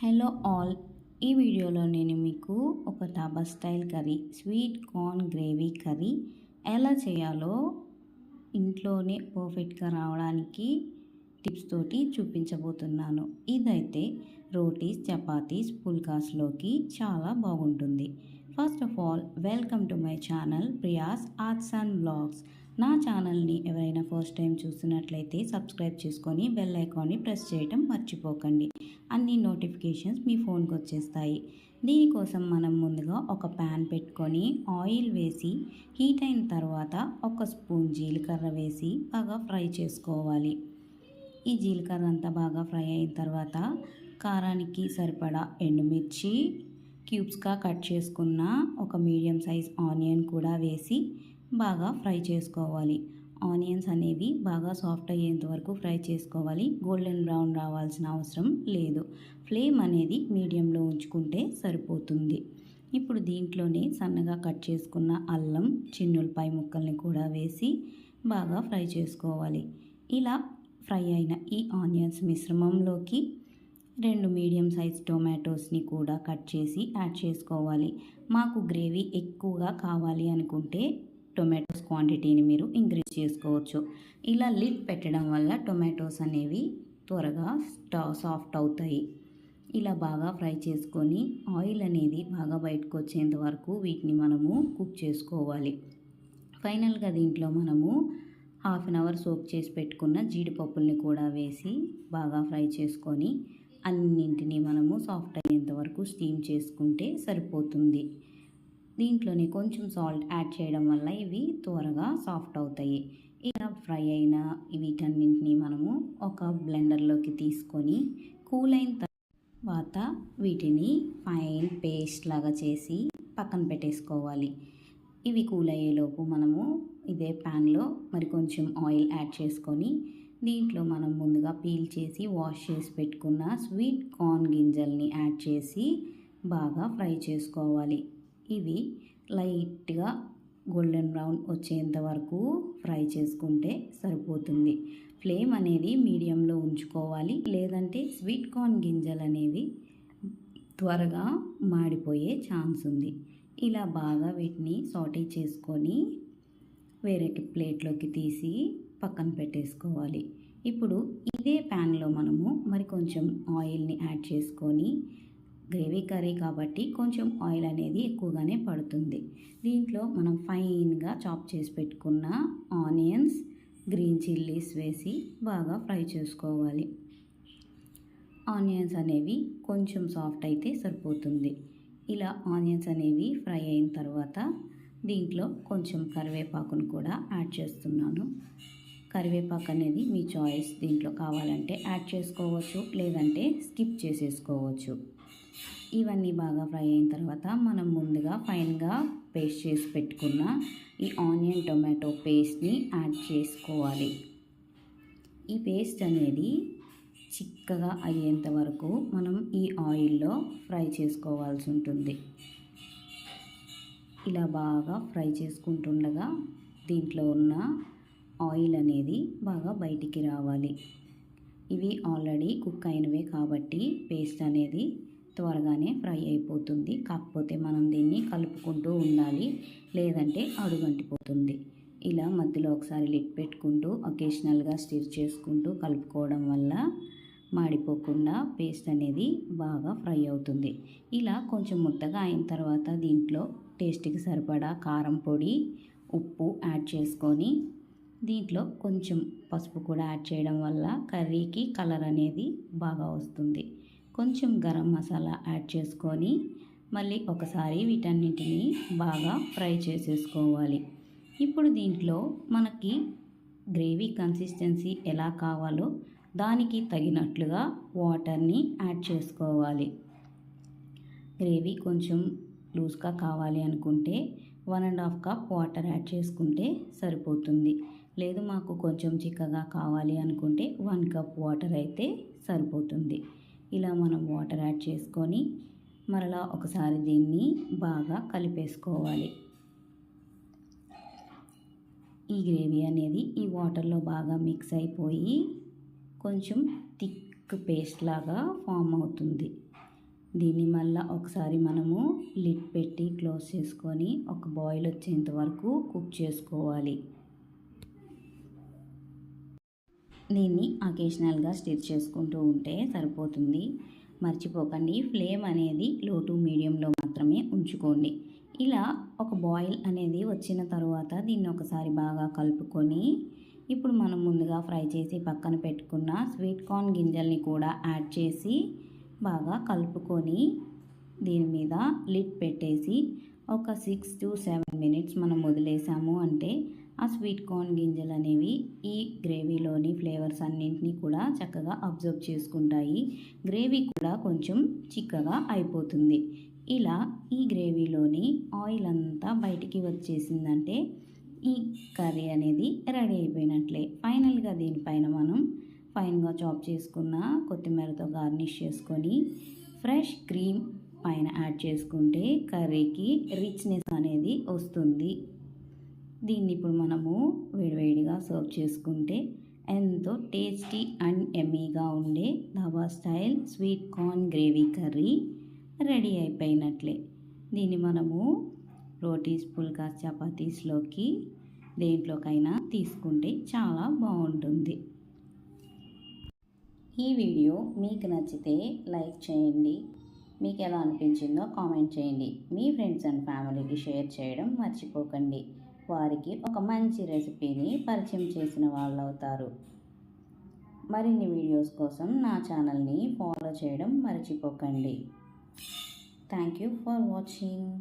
Hello all ఈ వీడియోలో నేను మీకు ఒక dhaba style curry sweet corn gravy curry ఎలా చేయాలో ఇంట్లోనే పర్ఫెక్ట్గా రావడానికి టిప్స్ తోటి చూపించబోతున్నాను. ఇదైతే రోటీస్ చపాతీస్ పుల్కాస్లోకి చాలా బాగుంటుంది. First of all welcome to my channel Priya's arts and blogs నా ఛానల్ని ఎవరైనా ఫస్ట్ టైం చూస్తున్నట్లయితే సబ్స్క్రైబ్ చేసుకొని బెల్ ఐకాన్ని ప్రెస్ చేయటం మర్చిపోకండి. అన్ని నోటిఫికేషన్స్ మీ ఫోన్కి వచ్చేస్తాయి. దీనికోసం మనం ముందుగా ఒక ప్యాన్ పెట్టుకొని ఆయిల్ వేసి హీట్ అయిన తర్వాత ఒక స్పూన్ జీలకర్ర వేసి బాగా ఫ్రై చేసుకోవాలి. ఈ జీలకర్ర అంతా బాగా ఫ్రై అయిన తర్వాత కారానికి సరిపడా ఎండుమిర్చి క్యూబ్స్గా కట్ చేసుకున్న ఒక మీడియం సైజ్ ఆనియన్ కూడా వేసి బాగా ఫ్రై చేసుకోవాలి. ఆనియన్స్ అనేవి బాగా సాఫ్ట్ అయ్యేంత వరకు ఫ్రై చేసుకోవాలి. గోల్డెన్ బ్రౌన్ రావాల్సిన అవసరం లేదు. ఫ్లేమ్ అనేది మీడియంలో ఉంచుకుంటే సరిపోతుంది. ఇప్పుడు దీంట్లోనే సన్నగా కట్ చేసుకున్న అల్లం చిన్నులపై ముక్కల్ని కూడా వేసి బాగా ఫ్రై చేసుకోవాలి. ఇలా ఫ్రై అయిన ఈ ఆనియన్స్ మిశ్రమంలోకి రెండు మీడియం సైజ్ టొమాటోస్ని కూడా కట్ చేసి యాడ్ చేసుకోవాలి. మాకు గ్రేవీ ఎక్కువగా కావాలి అనుకుంటే టొమాటోస్ క్వాంటిటీని మీరు ఇంక్రీజ్ చేసుకోవచ్చు. ఇలా లిడ్ పెట్టడం వల్ల టొమాటోస్ అనేవి త్వరగా సాఫ్ట్ అవుతాయి. ఇలా బాగా ఫ్రై చేసుకొని ఆయిల్ అనేది బాగా బయటకు వచ్చేంత వరకు వీటిని మనము కుక్ చేసుకోవాలి. ఫైనల్గా దీంట్లో మనము హాఫ్ అన్ అవర్ సోక్ చేసి పెట్టుకున్న జీడిపప్పుల్ని కూడా వేసి బాగా ఫ్రై చేసుకొని అన్నింటినీ మనము సాఫ్ట్ అయ్యేంత వరకు స్టీమ్ చేసుకుంటే సరిపోతుంది. దీంట్లోనే కొంచెం సాల్ట్ యాడ్ చేయడం వల్ల ఇవి త్వరగా సాఫ్ట్ అవుతాయి. ఇలా ఫ్రై అయిన వీటన్నింటినీ మనము ఒక బ్లెండర్లోకి తీసుకొని కూల్ అయిన తర్వాత వీటిని ఫైన్ పేస్ట్ లాగా చేసి పక్కన పెట్టేసుకోవాలి. ఇవి కూల్ అయ్యేలోపు మనము ఇదే ప్యాన్లో మరి కొంచెం ఆయిల్ యాడ్ చేసుకొని దీంట్లో మనం ముందుగా పీల్ చేసి వాష్ చేసి పెట్టుకున్న స్వీట్ కార్న్ గింజల్ని యాడ్ చేసి బాగా ఫ్రై చేసుకోవాలి. ఇవి లైట్గా గోల్డెన్ బ్రౌన్ వచ్చేంత వరకు ఫ్రై చేసుకుంటే సరిపోతుంది. ఫ్లేమ్ అనేది మీడియంలో ఉంచుకోవాలి. లేదంటే స్వీట్ కార్న్ గింజలు అనేవి త్వరగా మాడిపోయే ఛాన్స్ ఉంది. ఇలా బాగా వీటిని సాటీ చేసుకొని వేరే ప్లేట్లోకి తీసి పక్కన పెట్టేసుకోవాలి. ఇప్పుడు ఇదే ప్యాన్లో మనము మరి కొంచెం ఆయిల్ని యాడ్ చేసుకొని గ్రేవీ కర్రీ కాబట్టి కొంచెం ఆయిల్ అనేది ఎక్కువగానే పడుతుంది. దీంట్లో మనం ఫైన్గా చాప్ చేసి పెట్టుకున్న ఆనియన్స్ గ్రీన్ చిల్లీస్ వేసి బాగా ఫ్రై చేసుకోవాలి. ఆనియన్స్ అనేవి కొంచెం సాఫ్ట్ అయితే సరిపోతుంది. ఇలా ఆనియన్స్ అనేవి ఫ్రై అయిన తర్వాత దీంట్లో కొంచెం కరివేపాకును కూడా యాడ్ చేస్తున్నాను. కరివేపాకు అనేది మీ చాయిస్. దీంట్లో కావాలంటే యాడ్ చేసుకోవచ్చు లేదంటే స్కిప్ చేసేసుకోవచ్చు. ఇవన్నీ బాగా ఫ్రై అయిన తర్వాత మనం ముందుగా ఫైన్గా పేస్ట్ చేసి పెట్టుకున్న ఈ ఆనియన్ టొమాటో పేస్ట్ని యాడ్ చేసుకోవాలి. ఈ పేస్ట్ అనేది చిక్కగా అయ్యేంత వరకు మనం ఈ ఆయిల్లో ఫ్రై చేసుకోవాల్సి ఉంటుంది. ఇలా బాగా ఫ్రై చేసుకుంటుండగా దీంట్లో ఉన్న ఆయిల్ అనేది బాగా బయటికి రావాలి. ఇవి ఆల్రెడీ కుక్ అయినవే కాబట్టి పేస్ట్ అనేది త్వరగానే ఫ్రై అయిపోతుంది. కాకపోతే మనం దీన్ని కలుపుకుంటూ ఉండాలి. లేదంటే అడుగంటిపోతుంది. ఇలా మధ్యలో ఒకసారి లిట్ పెట్టుకుంటూ ఒకేషనల్గా స్టిర్ చేసుకుంటూ కలుపుకోవడం వల్ల మాడిపోకుండా పేస్ట్ అనేది బాగా ఫ్రై అవుతుంది. ఇలా కొంచెం ముద్దగా అయిన తర్వాత దీంట్లో టేస్ట్కి సరిపడా కారం పొడి ఉప్పు యాడ్ చేసుకొని దీంట్లో కొంచెం పసుపు కూడా యాడ్ చేయడం వల్ల కర్రీకి కలర్ అనేది బాగా వస్తుంది. కొంచెం గరం మసాలా యాడ్ చేసుకొని మళ్ళీ ఒకసారి వీటన్నిటిని బాగా ఫ్రై చేసేసుకోవాలి. ఇప్పుడు దీంట్లో మనకి గ్రేవీ కన్సిస్టెన్సీ ఎలా కావాలో దానికి తగినట్లుగా వాటర్ని యాడ్ చేసుకోవాలి. గ్రేవీ కొంచెం లూజ్గా కావాలి అనుకుంటే one and half cup water add చేసుకుంటే సరిపోతుంది. లేదు మాకు కొంచెం చిక్కగా కావాలి అనుకుంటే వన్ కప్ వాటర్ అయితే సరిపోతుంది. ఇలా మనం వాటర్ యాడ్ చేసుకొని మరలా ఒకసారి దీన్ని బాగా కలిపేసుకోవాలి. ఈ గ్రేవీ అనేది ఈ వాటర్లో బాగా మిక్స్ అయిపోయి కొంచెం థిక్ పేస్ట్ లాగా ఫామ్ అవుతుంది. దీన్ని మళ్ళీ ఒకసారి మనము లిడ్ పెట్టి క్లోజ్ చేసుకొని ఒక బాయిల్ వచ్చేంత వరకు కుక్ చేసుకోవాలి. దీన్ని అకేషనల్గా స్టిర్ చేసుకుంటూ ఉంటే సరిపోతుంది. మర్చిపోకండి ఫ్లేమ్ అనేది లో టు మీడియంలో మాత్రమే ఉంచుకోండి. ఇలా ఒక బాయిల్ అనేది వచ్చిన తర్వాత దీన్ని ఒకసారి బాగా కలుపుకొని ఇప్పుడు మనం ముందుగా ఫ్రై చేసి పక్కన పెట్టుకున్న స్వీట్ కార్న్ గింజల్ని కూడా యాడ్ చేసి బాగా కలుపుకొని దీని మీద లిడ్ పెట్టేసి ఒక సిక్స్ టు సెవెన్ మినిట్స్ మనం వదిలేసాము అంటే ఆ స్వీట్ కార్న్ గింజలు అనేవి ఈ గ్రేవీలోని ఫ్లేవర్స్ అన్నింటినీ కూడా చక్కగా అబ్జర్వ్ చేసుకుంటాయి. గ్రేవీ కూడా కొంచెం చిక్కగా అయిపోతుంది. ఇలా ఈ గ్రేవీలోని ఆయిల్ అంతా బయటికి వచ్చేసిందంటే ఈ కర్రీ అనేది రెడీ అయిపోయినట్లే. ఫైనల్గా దీనిపైన మనం ఫైన్గా చాప్ చేసుకున్న కొత్తిమీరతో గార్నిష్ చేసుకొని ఫ్రెష్ క్రీమ్ పైన యాడ్ చేసుకుంటే కర్రీకి రిచ్నెస్ అనేది వస్తుంది. దీన్ని ఇప్పుడు మనము వేడివేడిగా సర్వ్ చేసుకుంటే ఎంతో టేస్టీ అండ్ ఎమ్మీగా ఉండే dhaba style sweet corn gravy curry ready అయిపోయినట్లే. దీన్ని మనము రోటీస్ పుల్కా చపాతీస్లోకి దేంట్లోకైనా తీసుకుంటే చాలా బాగుంటుంది. ఈ వీడియో మీకు నచ్చితే లైక్ చేయండి. మీకు ఎలా అనిపించిందో కామెంట్ చేయండి. మీ ఫ్రెండ్స్ అండ్ ఫ్యామిలీకి షేర్ చేయడం మర్చిపోకండి. వారికి ఒక మంచి రెసిపీని పరిచయం చేసిన వాళ్ళు అవుతారు మరిన్ని వీడియోస్ కోసం నా ఛానల్ని ఫాలో చేయడం మర్చిపోకండి. Thank you for watching.